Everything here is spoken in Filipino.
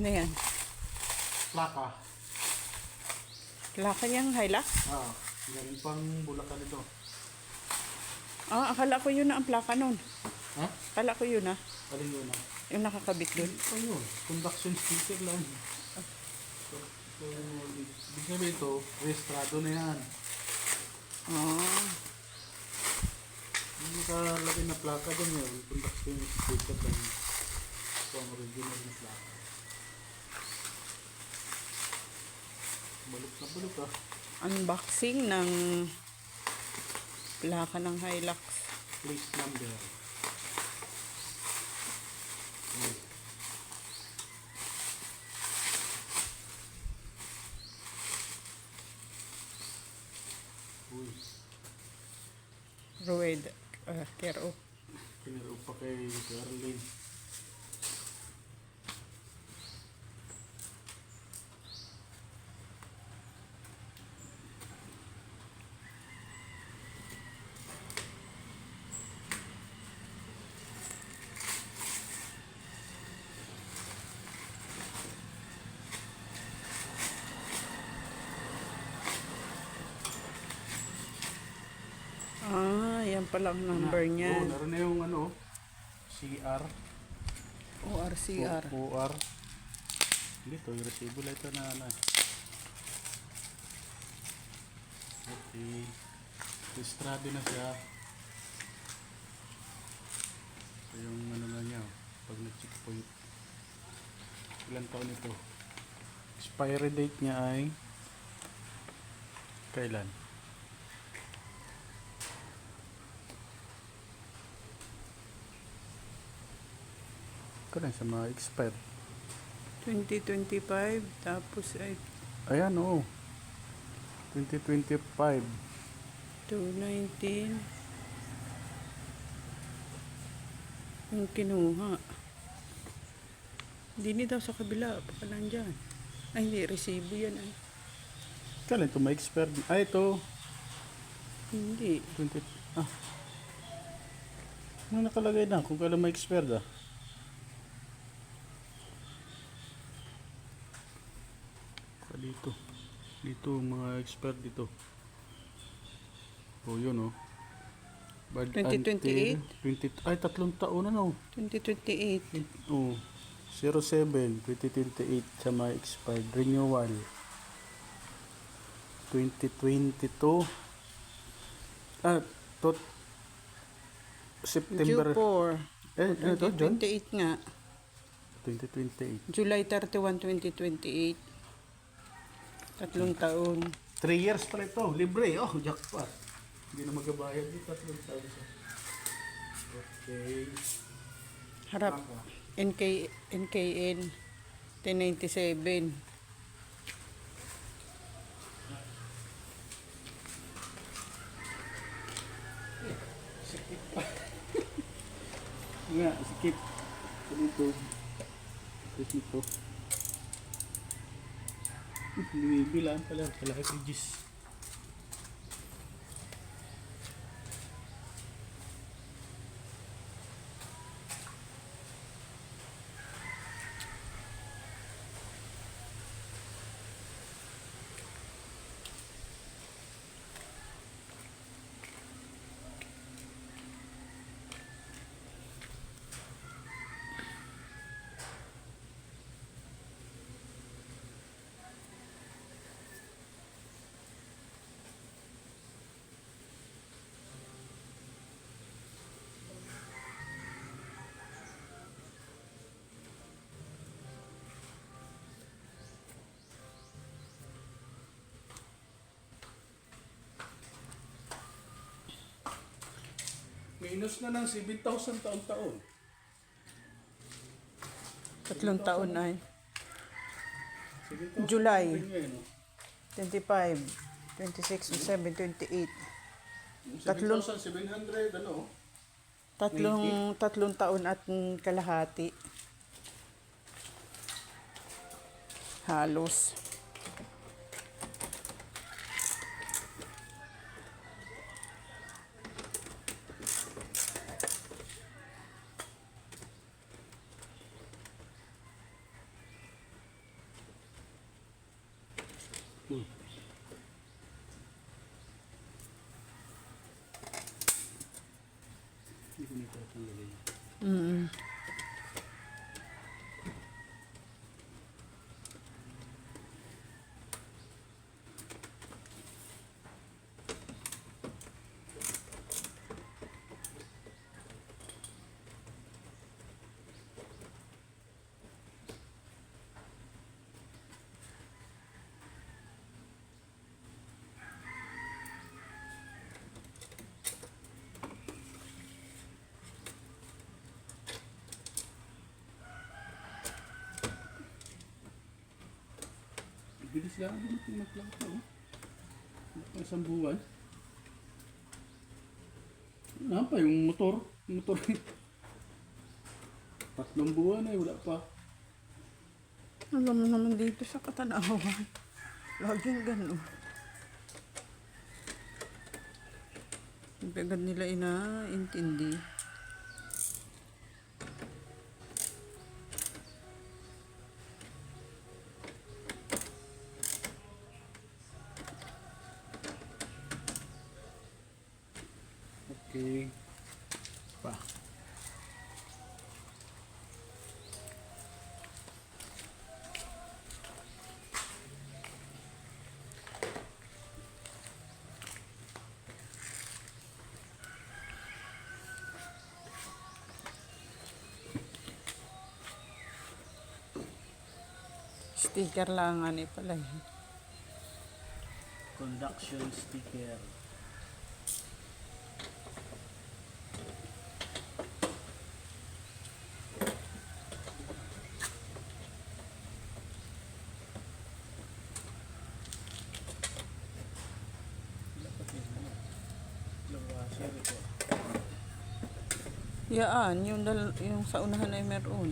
Ano yan? Plaka. Laka niyang Hilux? Ah, galing pang bulakan ito. Ah, akala ko yun na ang plaka nun. Ha? Akala ko yun na. Alin yun ah? Yung nakakabit dun. Ito yun. Conduction sticker lang. So, so, ibig sabihin ito, registrado na yan. Ah. Yung nakalagay na plaka din yun, conduction sticker lang. Ito ang original na plaka. Balok na balok ah. Unboxing ng plaka ng Hilux. Place number. Uy. Uy, Rued. Uh, Kero. kinaro pa kay Caroline. Ah, yan pala ang number Oo, niya. naroon na yung ano, CR. ORCR. O- OR. Dito, yung resibo lang ito na ano. Okay. Registrado na siya. Ito yung ano na niya, pag na-checkpoint. Ilan taon ito? Expiry date niya ay kailan? Kailan sa mga expire? 2025. Tapos ay Ayan, oo. 2025. 219. Yung kinuha. Hindi ni daw sa kabila. Baka nandyan. Ay, hindi. Resibo yan. Ay. Kailan ito ma-expire? Ah, ito. Hindi. 20... Ah. Ano nakalagay na kung kailan ma-expire ah? Ah, dito. Dito, mga expire dito. Oh, yun oh. Bad 2028? until 20, ay, tatlong taon na no. 2028. Oh. 07, 2028 sa mga expired. Renewal. 2022. Ah, tot September. Q4. Eh, ano to, John? 2028 nga. 2028. July 31, 2028. Tatlong taon. 3 years pala ito. Libre. Oh, jackpot. Hindi na magabayad dito. Tatlong taon siya. Okay. Harap. Tama. NK, NKN 1097. Nga, sikip. Dito. Sikip nito. Bibilaan pala. Pala pages. Minus na ng 7,000 taon-taon. Tatlong taon ay 7,000 July. taon ngayon, oh. 25, 26, 27, 28. Tatlong- 7,700 ano? Tatlong, tatlong taon at kalahati. Halos. Hmm. Mm. Bilis lang din ito magplaka. Oh. Pa isang buwan. Ano pa yung motor? Motor. Tatlong buwan ay wala pa. Alam mo naman dito sa katanawan. Laging ganun. Hindi agad nila inaintindi. Okay. Pa. Sticker lang ani pala. Conduction sticker. Yaan, yung, dal- yung sa unahan ay meron.